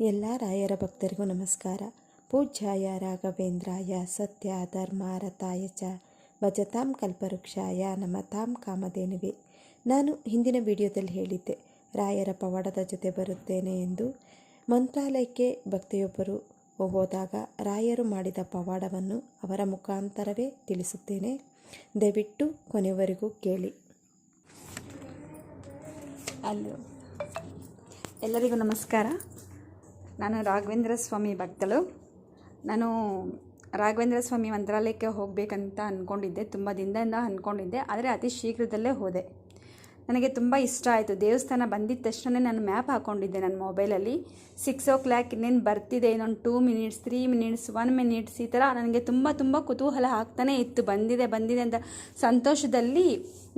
ಎಲ್ಲ ರಾಯರ ಭಕ್ತರಿಗೂ ನಮಸ್ಕಾರ. ಪೂಜ್ಯಾಯ ರಾಘವೇಂದ್ರಾಯ, ಸತ್ಯ ಧರ್ಮ ರಥಾಯ ಚ, ಭಜತಾಂ ಕಲ್ಪವೃಕ್ಷಾಯ, ನಮತಾಂ ಕಾಮಧೇನುವೆ. ನಾನು ಹಿಂದಿನ ವಿಡಿಯೋದಲ್ಲಿ ಹೇಳಿದ್ದೆ, ರಾಯರ ಪವಾಡದ ಜೊತೆ ಬರುತ್ತೇನೆ ಎಂದು. ಮಂತ್ರಾಲಯಕ್ಕೆ ಭಕ್ತಿಯೊಬ್ಬರು ಹೋದಾಗ ರಾಯರು ಮಾಡಿದ ಪವಾಡವನ್ನು ಅವರ ಮುಖಾಂತರವೇ ತಿಳಿಸುತ್ತೇನೆ. ದಯವಿಟ್ಟು ಕೊನೆಯವರೆಗೂ ಕೇಳಿ. ಅಲ್ಲೋ. ಎಲ್ಲರಿಗೂ ನಮಸ್ಕಾರ. ನಾನು ರಾಘವೇಂದ್ರ ಸ್ವಾಮಿ ಭಕ್ತಳು. ನಾನು ರಾಘವೇಂದ್ರ ಸ್ವಾಮಿ ಮಂತ್ರಾಲಯಕ್ಕೆ ಹೋಗಬೇಕಂತ ಅಂದ್ಕೊಂಡಿದ್ದೆ ತುಂಬ ದಿನದಿಂದ ಅಂದ್ಕೊಂಡಿದ್ದೆ ಆದರೆ ಅತಿ ಶೀಘ್ರದಲ್ಲೇ ಹೋದೆ. ನನಗೆ ತುಂಬ ಇಷ್ಟ ಆಯಿತು. ದೇವಸ್ಥಾನ ಬಂದಿದ್ದ ತಕ್ಷಣ ನಾನು ಮ್ಯಾಪ್ ಹಾಕ್ಕೊಂಡಿದ್ದೆ ನನ್ನ ಮೊಬೈಲಲ್ಲಿ. ಸಿಕ್ಸ್ ಓ ಕ್ಲಾಕ್ ಇನ್ನೇನು ಬರ್ತಿದೆ, ಇನ್ನೊಂದು two minutes three minutes one minutes ಈ ಥರ ನನಗೆ ತುಂಬ ತುಂಬ ಕುತೂಹಲ ಆಗ್ತಾನೆ ಇತ್ತು. ಬಂದಿದೆ ಬಂದಿದೆ ಅಂತ ಸಂತೋಷದಲ್ಲಿ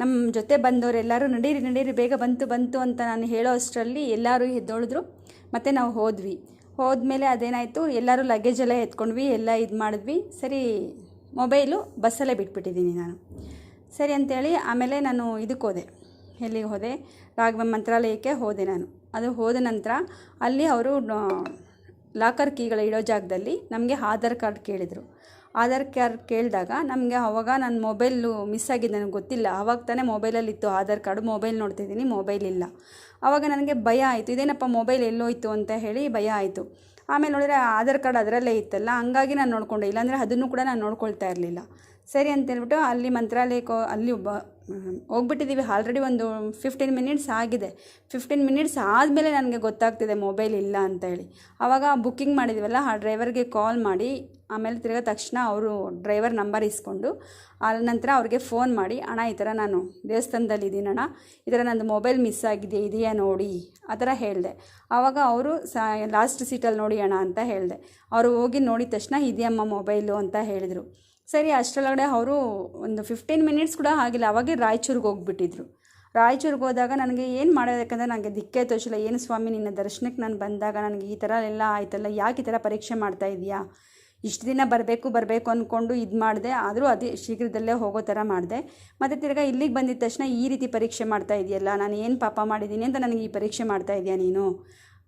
ನಮ್ಮ ಜೊತೆ ಬಂದವರೆಲ್ಲರೂ ನಡೀರಿ ನಡೀರಿ, ಬೇಗ ಬಂತು ಬಂತು ಅಂತ ನಾನು ಹೇಳೋ ಅಷ್ಟರಲ್ಲಿ ಎಲ್ಲರೂ ಎದ್ದೋಳಿದ್ರು. ಮತ್ತು ನಾವು ಹೋದ್ವಿ. ಹೋದ್ಮೇಲೆ ಅದೇನಾಯಿತು, ಎಲ್ಲರೂ ಲಗೇಜ್ ಎಲ್ಲ ಎತ್ಕೊಂಡ್ವಿ, ಎಲ್ಲ ಇದು ಮಾಡಿದ್ವಿ. ಸರಿ, ಮೊಬೈಲು ಬಸ್ಸಲ್ಲೇ ಬಿಟ್ಬಿಟ್ಟಿದ್ದೀನಿ ನಾನು. ಸರಿ ಅಂತೇಳಿ ಆಮೇಲೆ ನಾನು ಇದಕ್ಕೆ ಹೋದೆ ಎಲ್ಲಿಗೆ ಹೋದೆ? ರಾಘವ ಮಂತ್ರಾಲಯಕ್ಕೆ ಹೋದೆ ನಾನು. ಅದು ಹೋದ ನಂತರ ಅಲ್ಲಿ ಅವರು ಲಾಕರ್ ಕೀಗಳ ಇಡೋ ಜಾಗದಲ್ಲಿ ನಮಗೆ ಆಧಾರ್ ಕಾರ್ಡ್ ಕೇಳಿದರು. ಆಧಾರ್ ಕಾರ್ಡ್ ಕೇಳಿದಾಗ ನಮಗೆ ಅವಾಗ ನನ್ನ ಮೊಬೈಲು ಮಿಸ್ ಆಗಿದೆ, ನನಗೆ ಗೊತ್ತಿಲ್ಲ. ಆವಾಗ ತಾನೇ ಮೊಬೈಲಲ್ಲಿತ್ತು ಆಧಾರ್ ಕಾರ್ಡು. ಮೊಬೈಲ್ ನೋಡ್ತಿದ್ದೀನಿ ಮೊಬೈಲ್ ಇಲ್ಲ. ಆವಾಗ ನನಗೆ ಭಯ ಆಯಿತು. ಇದೇನಪ್ಪ ಮೊಬೈಲ್ ಎಲ್ಲೋಯ್ತು ಅಂತ ಹೇಳಿ ಭಯ ಆಯಿತು. ಆಮೇಲೆ ನೋಡಿದರೆ ಆಧಾರ್ ಕಾರ್ಡ್ ಅದರಲ್ಲೇ ಇತ್ತಲ್ಲ, ಹಂಗಾಗಿ ನಾನು ನೋಡಿಕೊಂಡೆ. ಇಲ್ಲಾಂದರೆ ಅದನ್ನು ಕೂಡ ನಾನು ನೋಡ್ಕೊಳ್ತಾ ಇರಲಿಲ್ಲ. ಸರಿ ಅಂತೇಳ್ಬಿಟ್ಟು ಅಲ್ಲಿ ಮಂತ್ರಾಲಯಕ್ಕೆ, ಅಲ್ಲಿ ಒಬ್ಬ ಹೋಗ್ಬಿಟ್ಟಿದ್ದೀವಿ ಆಲ್ರೆಡಿ ಒಂದು ಫಿಫ್ಟೀನ್ ಮಿನಿಟ್ಸ್ ಆಗಿದೆ. ಫಿಫ್ಟೀನ್ ಮಿನಿಟ್ಸ್ ಆದಮೇಲೆ ನನಗೆ ಗೊತ್ತಾಗ್ತಿದೆ ಮೊಬೈಲ್ ಇಲ್ಲ ಅಂತ ಹೇಳಿ. ಆವಾಗ ಬುಕ್ಕಿಂಗ್ ಮಾಡಿದ್ವಲ್ಲ, ಆ ಡ್ರೈವರ್ಗೆ ಕಾಲ್ ಮಾಡಿ, ಆಮೇಲೆ ತಿರುಗ ತಕ್ಷಣ ಅವರು ಡ್ರೈವರ್ ನಂಬರ್ ಇಸ್ಕೊಂಡು ಆ ನಂತರ ಅವ್ರಿಗೆ ಫೋನ್ ಮಾಡಿ, ಅಣ್ಣ, ಈ ಥರ ನಾನು ದೇವಸ್ಥಾನದಲ್ಲಿ ಇದ್ದೀನಣ್ಣ ಈ ಥರ ನಂದು ಮೊಬೈಲ್ ಮಿಸ್ ಆಗಿದೆ ಇದೆಯಾ ನೋಡಿ. ಆ ಥರ ಹೇಳಿದೆ. ಆವಾಗ ಅವರು ಸ ಲಾಸ್ಟ್ ಸೀಟಲ್ಲಿ ನೋಡಿ ಅಣ್ಣ ಅಂತ ಹೇಳಿದೆ. ಅವರು ಹೋಗಿ ನೋಡಿದ ತಕ್ಷಣ, ಇದೆಯಮ್ಮ ಮೊಬೈಲು ಅಂತ ಹೇಳಿದರು. ಸರಿ ಅಷ್ಟರೊಳಗಡೆ ಅವರು ಒಂದು ಫಿಫ್ಟೀನ್ ಮಿನಿಟ್ಸ್ ಕೂಡ ಆಗಿಲ್ಲ. ಅವಾಗೆ ರಾಯಚೂರಿಗೆ ಹೋಗ್ಬಿಟ್ಟಿದ್ರು. ರಾಯಚೂರಿಗೆ ಹೋದಾಗ ನನಗೆ ಏನು ಮಾಡೋದಕ್ಕಂದ್ರೆ ನನಗೆ ದಿಕ್ಕೇ ತೋಚಿಲ್ಲ ಏನು ಸ್ವಾಮಿ, ನಿನ್ನ ದರ್ಶನಕ್ಕೆ ನಾನು ಬಂದಾಗ ನನಗೆ ಈ ಥರ ಎಲ್ಲ ಆಯ್ತಲ್ಲ, ಯಾಕೆ ಈ ಥರ ಪರೀಕ್ಷೆ ಮಾಡ್ತಾ ಇದೆಯಾ? ಇಷ್ಟು ದಿನ ಬರಬೇಕು ಬರಬೇಕು ಅಂದ್ಕೊಂಡು ಇದು ಮಾಡಿದೆ. ಆದರೂ ಅದೇ ಶೀಘ್ರದಲ್ಲೇ ಹೋಗೋ ಥರ ಮಾಡಿದೆ. ಮತ್ತು ತಿರ್ಗಾ ಇಲ್ಲಿಗೆ ಬಂದಿದ್ದ ತಕ್ಷಣ ಈ ರೀತಿ ಪರೀಕ್ಷೆ ಮಾಡ್ತಾ ಇದೆಯಲ್ಲ, ನಾನು ಏನು ಪಾಪ ಮಾಡಿದ್ದೀನಿ ಅಂತ ನನಗೆ ಈ ಪರೀಕ್ಷೆ ಮಾಡ್ತಾ ಇದೆಯಾ ನೀನು?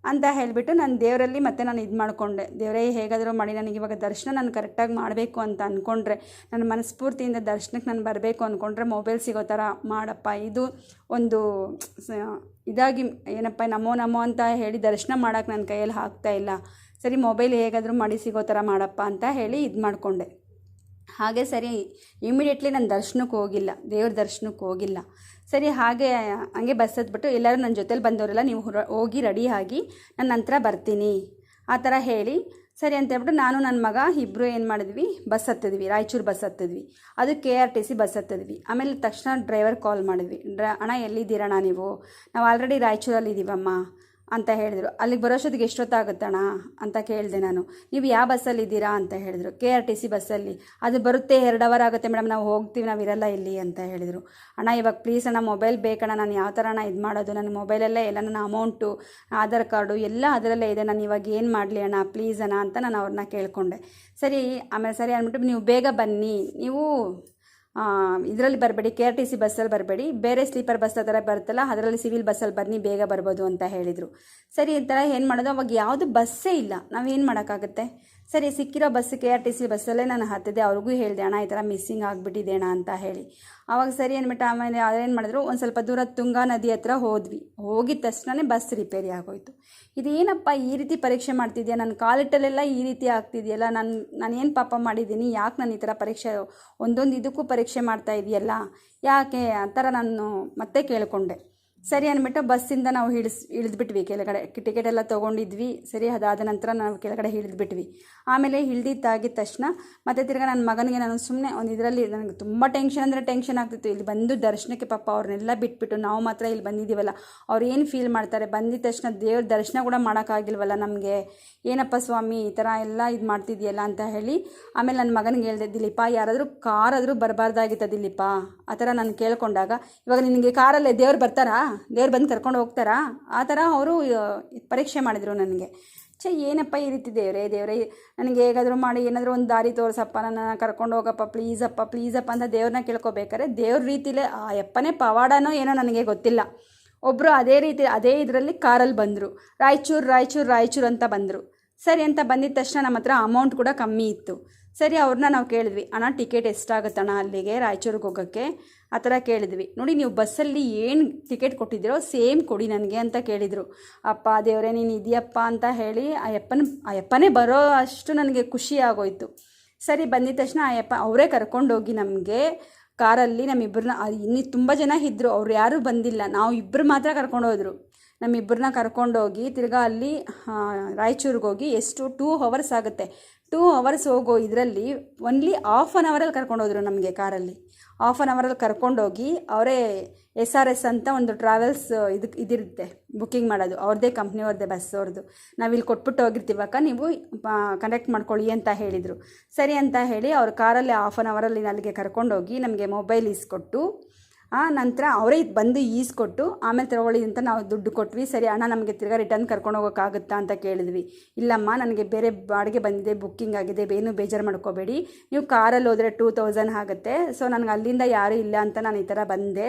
ಅಂತ ಹೇಳಿಬಿಟ್ಟು ನಾನು ದೇವರಲ್ಲಿ ಮತ್ತೆ ನಾನು ಇದು ಮಾಡಿಕೊಂಡೆ. ದೇವರೇ, ಹೇಗಾದರೂ ಮಾಡಿ, ನನಗೆ ಇವಾಗ ದರ್ಶನ ನಾನು ಕರೆಕ್ಟಾಗಿ ಮಾಡಬೇಕು ಅಂತ ಅಂದ್ಕೊಂಡ್ರೆ ನನ್ನ ಮನಸ್ಫೂರ್ತಿಯಿಂದ ದರ್ಶನಕ್ಕೆ ನಾನು ಬರಬೇಕು ಅಂದ್ಕೊಂಡ್ರೆ ಮೊಬೈಲ್ ಸಿಗೋ ಥರ ಮಾಡಪ್ಪ. ಇದು ಒಂದು ಇದಾಗಿ ಏನಪ್ಪ, ನಮೋ ನಮೋ ಅಂತ ಹೇಳಿ ದರ್ಶನ ಮಾಡೋಕ್ಕೆ ನನ್ನ ಕೈಯಲ್ಲಿ ಇಲ್ಲ. ಸರಿ ಮೊಬೈಲ್ ಹೇಗಾದರೂ ಮಾಡಿ, ಸಿಗೋ ಥರ ಮಾಡಪ್ಪ ಅಂತ ಹೇಳಿ ಇದು ಮಾಡಿಕೊಂಡೆ. ಹಾಗೆ ಸರಿ ಇಮಿಡಿಯೇಟ್ಲಿ ನಾನು ದರ್ಶನಕ್ಕೆ ಹೋಗಿಲ್ಲ, ದೇವ್ರ ದರ್ಶನಕ್ಕೆ ಹೋಗಿಲ್ಲ. ಸರಿ, ಹಾಗೆ, ಹಂಗೆ ಬಸ್ ಹತ್ಬಿಟ್ಟು ಎಲ್ಲರೂ ನನ್ನ ಜೊತೇಲಿ ಬಂದವರೆಲ್ಲ ನೀವು ಹೋಗಿ ರೆಡಿ ಆಗಿ ನನ್ನ ನಂತರ ಬರ್ತೀನಿ. ಆ ಥರ ಹೇಳಿ, ಸರಿ ಅಂತ ಹೇಳ್ಬಿಟ್ಟು ನಾನು ನನ್ನ ಮಗ ಇಬ್ಬರು ಏನು ಮಾಡಿದ್ವಿ ಬಸ್ ಹತ್ತಿದ್ವಿ, ರಾಯಚೂರು ಬಸ್ ಹತ್ತಿದ್ವಿ. ಅದು K R T C bus ಹತ್ತಿದ್ವಿ. ಆಮೇಲೆ ತಕ್ಷಣ ಡ್ರೈವರ್ ಕಾಲ್ ಮಾಡಿದ್ವಿ, ಡ್ರ, ಅಣ್ಣ, ಎಲ್ಲಿದ್ದೀರಣ್ಣ ನೀವು? ನಾವು ಆಲ್ರೆಡಿ ರಾಯಚೂರಲ್ಲಿ ಇದ್ದೀವಮ್ಮ ಅಂತ ಹೇಳಿದರು. ಅಲ್ಲಿಗೆ ಬರೋಷ್ಟೊತ್ತಿಗೆ ಎಷ್ಟೊತ್ತಾಗುತ್ತಣ್ಣ ಅಂತ ಕೇಳಿದೆ ನಾನು. ನೀವು ಯಾವ ಬಸ್ಸಲ್ಲಿ ಇದ್ದೀರಾ ಅಂತ ಹೇಳಿದರು. ಕೆ ಆರ್ ಟಿ ಸಿ ಬಸ್ಸಲ್ಲಿ. ಅದು ಬರುತ್ತೆ, ಎರಡು ಅವರ್ ಆಗುತ್ತೆ ಮೇಡಮ್, ನಾವು ಹೋಗ್ತೀವಿ, ನಾವು ಇರಲ್ಲ ಇಲ್ಲಿ ಅಂತ ಹೇಳಿದರು. ಅಣ್ಣ, ಇವಾಗ ಪ್ಲೀಸ್ ಅಣ್ಣ ಮೊಬೈಲ್ ಬೇಕಣ್ಣ, ನಾನು ಯಾವ ಥರ ಅಣ್ಣ ಇದು ಮಾಡೋದು? ನನ್ನ ಮೊಬೈಲಲ್ಲೇ ಎಲ್ಲ, ನನ್ನ ಅಮೌಂಟು ಆಧಾರ್ ಕಾರ್ಡು ಎಲ್ಲ ಅದರಲ್ಲೇ ಇದೆ. ನಾನು ಇವಾಗ ಏನು ಮಾಡಲಿ ಅಣ್ಣ ಪ್ಲೀಸ್ ಅಣ್ಣ ಅಂತ ನಾನು ಅವ್ರನ್ನ ಕೇಳಿಕೊಂಡೆ. ಸರಿ, ಆಮೇಲೆ ಸರಿ ಅಂದ್ಬಿಟ್ಟು ನೀವು ಬೇಗ ಬನ್ನಿ. ನೀವು ಇದರಲ್ಲಿ ಬರಬೇಡಿ ಕೆ ಆರ್ ಟಿ ಸಿ ಬಸ್ಸಲ್ಲಿ ಬರಬೇಡಿ. ಬೇರೆ ಸ್ಲೀಪರ್ ಬಸ್ ಆ ಥರ ಬರುತ್ತಲ್ಲ, ಅದರಲ್ಲಿ ಸಿವಿಲ್ ಬಸ್ಸಲ್ಲಿ ಬನ್ನಿ, ಬೇಗ ಬರ್ಬೋದು ಅಂತ ಹೇಳಿದರು. ಸರಿ, ಈ ಥರ ಏನು ಮಾಡೋದು? ಅವಾಗ ಯಾವುದು ಬಸ್ಸೇ ಇಲ್ಲ. ನಾವೇನು ಮಾಡೋಕ್ಕಾಗುತ್ತೆ? ಸರಿ, ಸಿಕ್ಕಿರೋ bus K R T C ಬಸ್ಸಲ್ಲೇ ನಾನು ಹತ್ತಿದೆ ಅವ್ರಿಗೂ ಹೇಳಿದೆ, ಅಣ್ಣ, ಈ ಥರ ಮಿಸ್ಸಿಂಗ್ ಆಗಿಬಿಟ್ಟಿದೆ ಅಣ್ಣ ಅಂತ ಹೇಳಿ. ಆವಾಗ ಸರಿ ಅಂದ್ಬಿಟ್ಟು ಆಮೇಲೆ ಅದೇನು ಮಾಡಿದ್ರು, ಒಂದು ಸ್ವಲ್ಪ ದೂರ ತುಂಗಾ ನದಿ ಹತ್ರ ಹೋದ್ವಿ. ಹೋಗಿದ ತಕ್ಷಣನೇ ಬಸ್ ರಿಪೇರಿ ಆಗೋಯ್ತು. ಇದೇನಪ್ಪ ಈ ರೀತಿ ಪರೀಕ್ಷೆ ಮಾಡ್ತಿದ್ಯಾ? ನನ್ನ ಕಾಲಿಟ್ಟಲ್ಲೆಲ್ಲ ಈ ರೀತಿ ಆಗ್ತಿದೆಯಲ್ಲ? ನಾನು ನಾನು ಏನು ಪಾಪ ಮಾಡಿದ್ದೀನಿ? ಯಾಕೆ ನಾನು ಈ ಥರ ಪರೀಕ್ಷೆ, ಒಂದೊಂದು ಇದಕ್ಕೂ ಪರೀಕ್ಷೆ ಮಾಡ್ತಾ ಇದೆಯಲ್ಲ? ಯಾಕೆ? ಆ ಥರ ನಾನು ಮತ್ತೆ ಕೇಳಿಕೊಂಡೆ. ಸರಿ ಅಂದ್ಬಿಟ್ಟು ಬಸ್ಸಿಂದ ನಾವು ಇಳಿಸ್ ಇಳಿದ್ಬಿಟ್ವಿ ಕೆಳಗಡೆ ಟಿಕೆಟ್ ಎಲ್ಲ ತೊಗೊಂಡಿದ್ವಿ. ಸರಿ, ಅದಾದ ನಂತರ ನಾವು ಕೆಳಗಡೆ ಇಳಿದ್ಬಿಟ್ವಿ ಆಮೇಲೆ ಇಳ್ದಿದ್ದಾಗಿದ್ದ ತಕ್ಷಣ ಮತ್ತೆ ತಿರ್ಗಿ ನನ್ನ ಮಗನಿಗೆ ನಾನು ಸುಮ್ಮನೆ ಒಂದು ಇದರಲ್ಲಿ ನನಗೆ ತುಂಬ ಟೆನ್ಷನ್ ಅಂದರೆ ಟೆನ್ಷನ್ ಆಗ್ತಿತ್ತು. ಇಲ್ಲಿ ಬಂದು ದರ್ಶನಕ್ಕೆ ಪಾಪ ಅವ್ರನ್ನೆಲ್ಲ ಬಿಟ್ಬಿಟ್ಟು ನಾವು ಮಾತ್ರ ಇಲ್ಲಿ ಬಂದಿದ್ದೀವಲ್ಲ. ಅವ್ರು ಏನು ಫೀಲ್ ಮಾಡ್ತಾರೆ? ಬಂದಿದ ತಕ್ಷಣ ದೇವ್ರ ದರ್ಶನ ಕೂಡ ಮಾಡೋಕ್ಕಾಗಿಲ್ವಲ್ಲ ನಮಗೆ. ಏನಪ್ಪ ಸ್ವಾಮಿ, ಈ ಥರ ಎಲ್ಲ ಇದು ಮಾಡ್ತಿದ್ಯಲ್ಲ ಅಂತ ಹೇಳಿ ಆಮೇಲೆ ನನ್ನ ಮಗನಿಗೆ ಹೇಳಿದೆ, ದಿಲೀಪ, ಯಾರಾದರೂ ಕಾರಾದರೂ ಬರಬಾರ್ದಾಗಿತ್ತ ದಿಲೀಪ. ಆ ಥರ ನಾನು ಕೇಳ್ಕೊಂಡಾಗ ಇವಾಗ ನಿನಗೆ ಕಾರಲ್ಲೇ ದೇವ್ರು ಬರ್ತಾರಾ? ದೇವ್ರು ಬಂದು ಕರ್ಕೊಂಡು ಹೋಗ್ತಾರಾ? ಆ ಥರ ಅವರು ಪರೀಕ್ಷೆ ಮಾಡಿದರು ನನಗೆ. ಛೇ, ಏನಪ್ಪ ಈ ರೀತಿ ದೇವರೇ ದೇವರೇ, ನನಗೆ ಹೇಗಾದರೂ ಮಾಡಿ, ಏನಾದರೂ ಒಂದು ದಾರಿ ತೋರಿಸಪ್ಪ, ನನ್ನ ಕರ್ಕೊಂಡು ಹೋಗಪ್ಪ, ಪ್ಲೀಸಪ್ಪ ಪ್ಲೀಸಪ್ಪ ಅಂತ ದೇವ್ರನ್ನ ಕೇಳ್ಕೊಬೇಕಾರೆ ದೇವ್ರ ರೀತಿಲೇ ಆ ಯಪ್ಪನೇ ಪವಾಡನೋ ಏನೋ ನನಗೆ ಗೊತ್ತಿಲ್ಲ. ಒಬ್ಬರು ಅದೇ ರೀತಿ, ಅದೇ ಇದರಲ್ಲಿ ಕಾರಲ್ಲಿ ಬಂದರು. ರಾಯಚೂರು ರಾಯಚೂರು ರಾಯಚೂರು ಅಂತ ಬಂದರು. ಸರಿ ಅಂತ ಬಂದಿದ್ದ ತಕ್ಷಣ ನಮ್ಮ ಹತ್ರ ಅಮೌಂಟ್ ಕೂಡ ಕಮ್ಮಿ ಇತ್ತು. ಸರಿ ಅವ್ರನ್ನ ನಾವು ಕೇಳಿದ್ವಿ, ಅಣ್ಣ ಟಿಕೆಟ್ ಎಷ್ಟಾಗುತ್ತಣ್ಣ ಅಲ್ಲಿಗೆ ರಾಯಚೂರಿಗೆ ಹೋಗೋಕ್ಕೆ? ಆ ಥರ ಕೇಳಿದ್ವಿ. ನೋಡಿ, ನೀವು ಬಸ್ಸಲ್ಲಿ ಏನು ಟಿಕೆಟ್ ಕೊಟ್ಟಿದ್ದೀರೋ ಸೇಮ್ ಕೊಡಿ ನನಗೆ, ಅಂತ ಕೇಳಿದರು. ಅಪ್ಪ ದೇವರೇ, ನೀನು ಇದೆಯಪ್ಪ ಅಂತ ಹೇಳಿ ಆ ಯಪ್ಪನ ಆ ಬರೋ ಅಷ್ಟು ನನಗೆ ಖುಷಿ ಆಗೋಯ್ತು. ಸರಿ, ಬಂದಿದ ತಕ್ಷಣ ಆ ಯಪ್ಪ ಅವರೇ ಕರ್ಕೊಂಡೋಗಿ ನಮಗೆ ಕಾರಲ್ಲಿ ನಮ್ಮಿಬ್ಬರನ್ನ ಇನ್ನೂ ತುಂಬ ಜನ ಇದ್ದರು ಅವ್ರು ಯಾರೂ ಬಂದಿಲ್ಲ. ನಾವು ಇಬ್ಬರು ಮಾತ್ರ ಕರ್ಕೊಂಡೋದ್ರು. ನಮ್ಮಿಬ್ಬರನ್ನ ಕರ್ಕೊಂಡೋಗಿ ತಿರ್ಗಾ ಅಲ್ಲಿ ರಾಯಚೂರಿಗೆ ಹೋಗಿ ಎಷ್ಟು ಟೂ ಅವರ್ಸ್ ಆಗುತ್ತೆ. ಟೂ ಅವರ್ಸ್ ಹೋಗೋ ಇದರಲ್ಲಿ ಒನ್ಲಿ ಆಫ್ ಆನ್ ಅವರಲ್ಲಿ ಕರ್ಕೊಂಡೋದ್ರು ನಮಗೆ ಕಾರಲ್ಲಿ. ಆಫ್ ಆನ್ ಅವರಲ್ಲಿ ಕರ್ಕೊಂಡೋಗಿ ಅವರೇ ಎಸ್ ಆರ್ ಎಸ್ ಅಂತ ಒಂದು ಟ್ರಾವೆಲ್ಸ್ ಇದಕ್ಕೆ ಇದಿರುತ್ತೆ ಬುಕ್ಕಿಂಗ್ ಮಾಡೋದು. ಅವ್ರದ್ದೇ ಕಂಪ್ನಿಯವ್ರದ್ದೇ ಬಸ್ ಅವ್ರದ್ದು ಇಲ್ಲಿ ಕೊಟ್ಬಿಟ್ಟು ಹೋಗಿರ್ತೀವಕ್ಕ ನೀವು ಕನೆಕ್ಟ್ ಮಾಡ್ಕೊಳ್ಳಿ ಅಂತ ಹೇಳಿದರು. ಸರಿ ಅಂತ ಹೇಳಿ ಅವ್ರ ಕಾರಲ್ಲಿ ಆಫ್ ಆನ್ ಅವರಲ್ಲಿ ಅಲ್ಲಿಗೆ ಕರ್ಕೊಂಡೋಗಿ ನಮಗೆ ಮೊಬೈಲ್ ಇಸ್ಕೊಟ್ಟು ನಂತರ ಅವರೇ ಬಂದು ಈಸ್ಕೊಟ್ಟು ಆಮೇಲೆ ತಗೊಳ್ಳಿ ಅಂತ ನಾವು ದುಡ್ಡು ಕೊಟ್ವಿ. ಸರಿ ಅಣ್ಣ, ನಮಗೆ ತಿರ್ಗಾ ರಿಟರ್ನ್ ಕರ್ಕೊಂಡು ಹೋಗೋಕ್ಕಾಗುತ್ತಾ ಅಂತ ಕೇಳಿದ್ವಿ. ಇಲ್ಲಮ್ಮ, ನನಗೆ ಬೇರೆ ಬಾಡಿಗೆ ಬಂದಿದೆ ಬುಕ್ಕಿಂಗ್ ಆಗಿದೆ, ಏನು ಬೇಜಾರು ಮಾಡ್ಕೋಬೇಡಿ. ನೀವು ಕಾರಲ್ಲಿ ಹೋದರೆ ಟೂ ತೌಸಂಡ್ ಆಗುತ್ತೆ. ಸೊ ನನಗೆ ಅಲ್ಲಿಂದ ಯಾರೂ ಇಲ್ಲ ಅಂತ ನಾನು ಈ ಥರ ಬಂದೆ.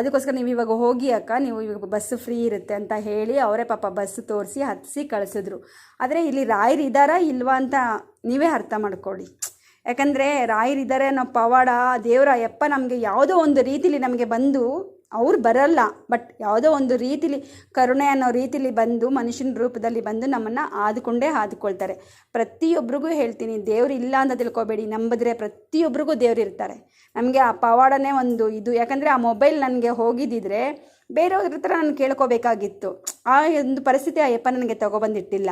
ಅದಕ್ಕೋಸ್ಕರ ನೀವು ಇವಾಗ ಹೋಗಿ ಅಕ್ಕ, ನೀವು ಇವಾಗ ಬಸ್ ಫ್ರೀ ಇರುತ್ತೆ ಅಂತ ಹೇಳಿ ಅವರೇ ಪಾಪ ಬಸ್ ತೋರಿಸಿ ಹತ್ತಿಸಿ ಕಳಿಸಿದ್ರು. ಆದರೆ ಇಲ್ಲಿ ರಾಯರು ಇದ್ದಾರಾ ಇಲ್ವಾ ಅಂತ ನೀವೇ ಅರ್ಥ ಮಾಡ್ಕೊಳ್ಳಿ. ಯಾಕಂದರೆ ರಾಯರಿದ್ದಾರೆ ಅನ್ನೋ ಪವಾಡ ದೇವರ ಎಪ್ಪ ನಮಗೆ ಯಾವುದೋ ಒಂದು ರೀತಿಲಿ ನಮಗೆ ಬಂದು ಅವ್ರು ಬರಲ್ಲ. ಬಟ್ ಯಾವುದೋ ಒಂದು ರೀತಿಲಿ ಕರುಣೆ ಅನ್ನೋ ರೀತಿಲಿ ಬಂದು, ಮನುಷ್ಯನ ರೂಪದಲ್ಲಿ ಬಂದು ನಮ್ಮನ್ನು ಆದುಕೊಂಡೇ ಆದುಕೊಳ್ತಾರೆ. ಪ್ರತಿಯೊಬ್ಬರಿಗೂ ಹೇಳ್ತೀನಿ, ದೇವ್ರು ಇಲ್ಲ ಅಂತ ತಿಳ್ಕೊಬೇಡಿ. ನಂಬಿದ್ರೆ ಪ್ರತಿಯೊಬ್ಬರಿಗೂ ದೇವ್ರು ಇರ್ತಾರೆ. ನಮಗೆ ಆ ಪವಾಡನೇ ಒಂದು ಇದು. ಯಾಕಂದರೆ ಆ ಮೊಬೈಲ್ ನನಗೆ ಹೋಗಿದ್ದಿದ್ರೆ ಬೇರೆಯವ್ರ ಹತ್ರ ನಾನು ಕೇಳ್ಕೋಬೇಕಾಗಿತ್ತು. ಆ ಒಂದು ಪರಿಸ್ಥಿತಿ ಆ ಯಪ್ಪ ನನಗೆ ತಗೊಬಂದಿಟ್ಟಿಲ್ಲ.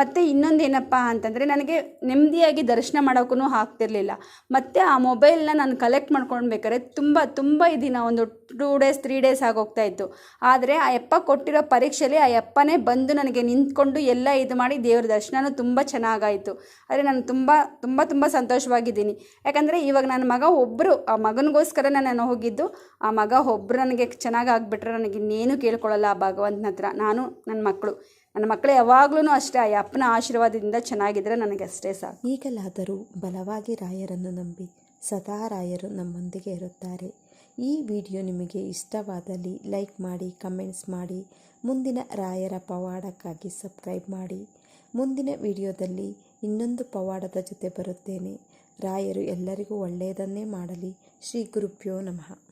ಮತ್ತು ಇನ್ನೊಂದು ಏನಪ್ಪ ಅಂತಂದರೆ ನನಗೆ ನೆಮ್ಮದಿಯಾಗಿ ದರ್ಶನ ಮಾಡೋಕ್ಕೂ ಆಗ್ತಿರ್ಲಿಲ್ಲ. ಮತ್ತು ಆ ಮೊಬೈಲ್ನ ನಾನು ಕಲೆಕ್ಟ್ ಮಾಡ್ಕೊಳ್ಬೇಕಾದ್ರೆ ತುಂಬ ತುಂಬ ದಿನ ಒಂದು ಟೂ ಡೇಸ್ ತ್ರೀ ಡೇಸ್ ಆಗೋಗ್ತಾ ಇತ್ತು. ಆದರೆ ಆ ಯಪ್ಪ ಕೊಟ್ಟಿರೋ ಪರೀಕ್ಷೆಯಲ್ಲಿ ಆ ಯಪ್ಪನೇ ಬಂದು ನನಗೆ ನಿಂತ್ಕೊಂಡು ಎಲ್ಲ ಇದು ಮಾಡಿ ದೇವ್ರ ದರ್ಶನವೂ ತುಂಬ ಚೆನ್ನಾಗಾಯಿತು. ಆದರೆ ನಾನು ತುಂಬ ತುಂಬ ತುಂಬ ಸಂತೋಷವಾಗಿದ್ದೀನಿ. ಯಾಕಂದರೆ ಇವಾಗ ನನ್ನ ಮಗ ಒಬ್ಬರು ಆ ಮಗನಿಗೋಸ್ಕರ ನಾನು ಹೋಗಿದ್ದು, ಆ ಮಗ ಒಬ್ಬರು ನನಗೆ ಚೆನ್ನಾಗಿ ಆಗಿಬಿಟ್ರೆ ನನಗೆ ಇನ್ನೇನು ಕೇಳ್ಕೊಳ್ಳಲ್ಲ ಆ ಭಗವಂತನ ಹತ್ರ. ನಾನು ನನ್ನ ಮಕ್ಕಳು ನನ್ನ ಮಕ್ಕಳು ಯಾವಾಗಲೂ ಅಷ್ಟೇ, ಆ ಅಪ್ಪನ ಆಶೀರ್ವಾದದಿಂದ ಚೆನ್ನಾಗಿದ್ದರೆ ನನಗೆ ಅಷ್ಟೇ ಸಾಕು. ಈಗಲಾದರೂ ಬಲವಾಗಿ ರಾಯರನ್ನು ನಂಬಿ ಸದಾ ರಾಯರು ನಮ್ಮೊಂದಿಗೆ ಇರುತ್ತಾರೆ. ಈ ವಿಡಿಯೋ ನಿಮಗೆ ಇಷ್ಟವಾದಲ್ಲಿ ಲೈಕ್ ಮಾಡಿ, ಕಮೆಂಟ್ಸ್ ಮಾಡಿ, ಮುಂದಿನ ರಾಯರ ಪವಾಡಕ್ಕಾಗಿ ಸಬ್ಸ್ಕ್ರೈಬ್ ಮಾಡಿ. ಮುಂದಿನ ವಿಡಿಯೋದಲ್ಲಿ ಇನ್ನೊಂದು ಪವಾಡದ ಜೊತೆ ಬರುತ್ತೇನೆ. ರಾಯರು ಎಲ್ಲರಿಗೂ ಒಳ್ಳೆಯದನ್ನೇ ಮಾಡಲಿ. ಶ್ರೀ ಗುರುಭ್ಯೋ ನಮಃ.